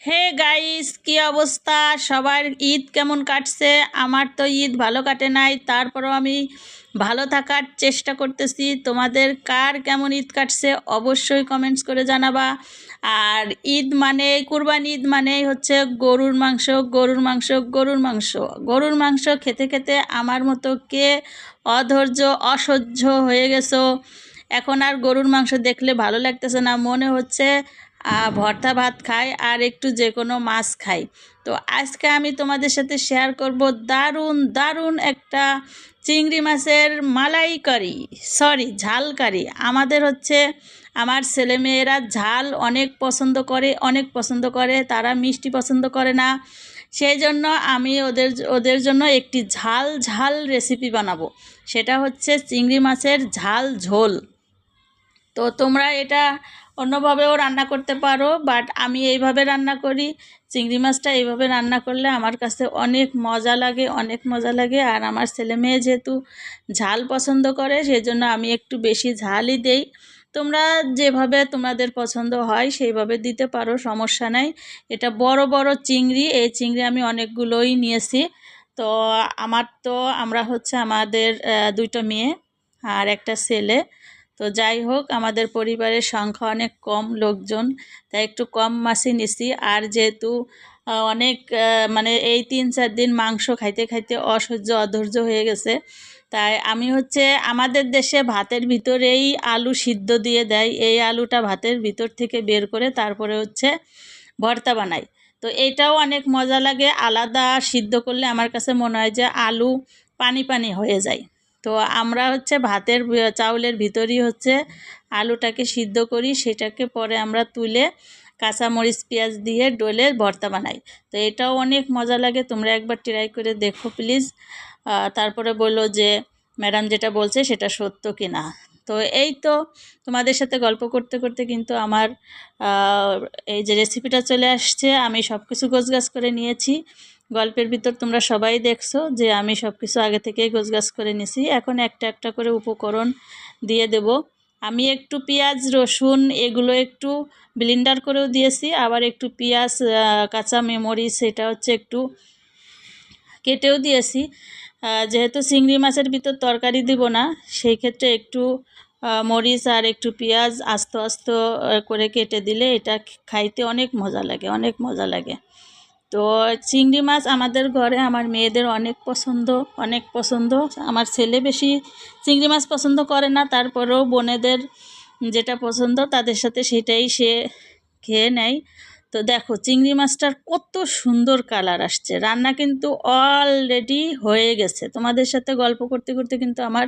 Hey guys, কি অবস্থা? সবার ঈদ কেমন কাটছে? আমার তো ঈদ ভালো কাটে নাই, তারপরেও আমি ভালো থাকার চেষ্টা করতেছি। তোমাদের কার কেমন ঈদ কাটছে অবশ্যই কমেন্টস করে জানাবা। আর ঈদ মানে কুরবান ঈদ মানেই হচ্ছে গরুর মাংস গরুর মাংস গরুর মাংস। গরুর মাংস খেতে খেতে আমার মতো কে অধৈর্য, অসহ্য হয়ে গেছো? এখন আর গরুর মাংস দেখলে ভালো লাগতেছে না। মনে হচ্ছে ভর্তা ভাত খাই আর একটু যে কোনো মাছ খাই। তো আজকে আমি তোমাদের সাথে শেয়ার করব দারুণ দারুণ একটা চিংড়ি মাছের মালাই কারি সরি ঝাল কারি। আমাদের হচ্ছে আমার ছেলেমেয়েরা ঝাল অনেক পছন্দ করে, অনেক পছন্দ করে, তারা মিষ্টি পছন্দ করে না। সেই জন্য আমি ওদের ওদের জন্য একটি ঝাল ঝাল রেসিপি বানাবো। সেটা হচ্ছে চিংড়ি মাছের ঝাল ঝোল। তো তোমরা এটা অন্যভাবেও রান্না করতে পারো বাট আমি এইভাবে রান্না করি। চিংড়ি মাছটা এইভাবে রান্না করলে আমার কাছে অনেক মজা লাগে, অনেক মজা লাগে। আর আমার ছেলে মেয়ে যেহেতু ঝাল পছন্দ করে, সেজন্য আমি একটু বেশি ঝালই দেই। তোমরা যেভাবে তোমাদের পছন্দ হয়, সেইভাবে দিতে পারো, সমস্যা নাই। এটা বড় বড় চিংড়ি, এই চিংড়ি আমি অনেকগুলোই নিয়েছি। তো আমার তো, আমরা হচ্ছে আমাদের দুইটা মেয়ে আর একটা ছেলে। তো যাই হোক, আমাদের পরিবারের সংখ্যা অনেক কম লোকজন, তাই একটু কম মাছই নিছি। আর যেহেতু অনেক মানে এই তিন চার দিন মাংস খাইতে খাইতে অসহ্য, অধৈর্য হয়ে গেছে। তাই আমি হচ্ছে আমাদের দেশে ভাতের ভিতরেই আলু সিদ্ধ দিয়ে দেয়। এই আলুটা ভাতের ভিতর থেকে বের করে তারপরে হচ্ছে ভর্তা বানাই। তো এটাও অনেক মজা লাগে, আলাদা সিদ্ধ করলে আমার কাছে মনে হয় যে আলু পানি পানি হয়ে যায়। তো আমরা হচ্ছে ভাতের চাউলের ভিতরই হচ্ছে আলুটাকে সিদ্ধ করি, সেটাকে পরে আমরা তুলে কাঁচামরিচ, পেঁয়াজ দিয়ে ডলে ভর্তা বানাই। তো এটাও অনেক মজা লাগে, তোমরা একবার ট্রাই করে দেখো প্লিজ তারপরে বলল যে ম্যাডাম যেটা বলছে সেটা সত্য কি না তো এই তো তোমাদের সাথে গল্প করতে করতে কিন্তু আমার এই যে রেসিপিটা চলে আসছে, আমি সব কিছু গোছগাছ করে নিয়েছি। গল্পের ভিতর তোমরা সবাই দেখছ যে আমি সব কিছু আগে থেকেই গোছগাছ করে নিছি। এখন একটা একটা করে উপকরণ দিয়ে দেব। আমি একটু পেঁয়াজ, রসুন এগুলো একটু ব্লিন্ডার করেও দিয়েছি। আবার একটু পেঁয়াজ কাঁচা মেমরি সেটা হচ্ছে একটু কেটেও দিয়েছি। যেহেতু চিংড়ি মাছের ভিতর তরকারি দিব না, সেই ক্ষেত্রে একটু মরিচ আর একটু পেঁয়াজ আস্ত আস্ত করে কেটে দিলে এটা খাইতে অনেক মজা লাগে, অনেক মজা লাগে। তো চিংড়ি মাছ আমাদের ঘরে আমার মেয়েদের অনেক পছন্দ অনেক পছন্দ। আমার ছেলে বেশি চিংড়ি মাছ পছন্দ করে না, তারপরেও বোনেদের যেটা পছন্দ তাদের সাথে সেটাই সে খেয়ে নেয়। তো দেখো, চিংড়ি মাছটার কত সুন্দর কালার আসছে। রান্না কিন্তু অলরেডি হয়ে গেছে। তোমাদের সাথে গল্প করতে করতে কিন্তু আমার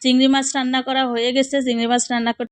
চিংড়ি মাছ রান্না করা হয়ে গেছে। চিংড়ি মাছ রান্না করতে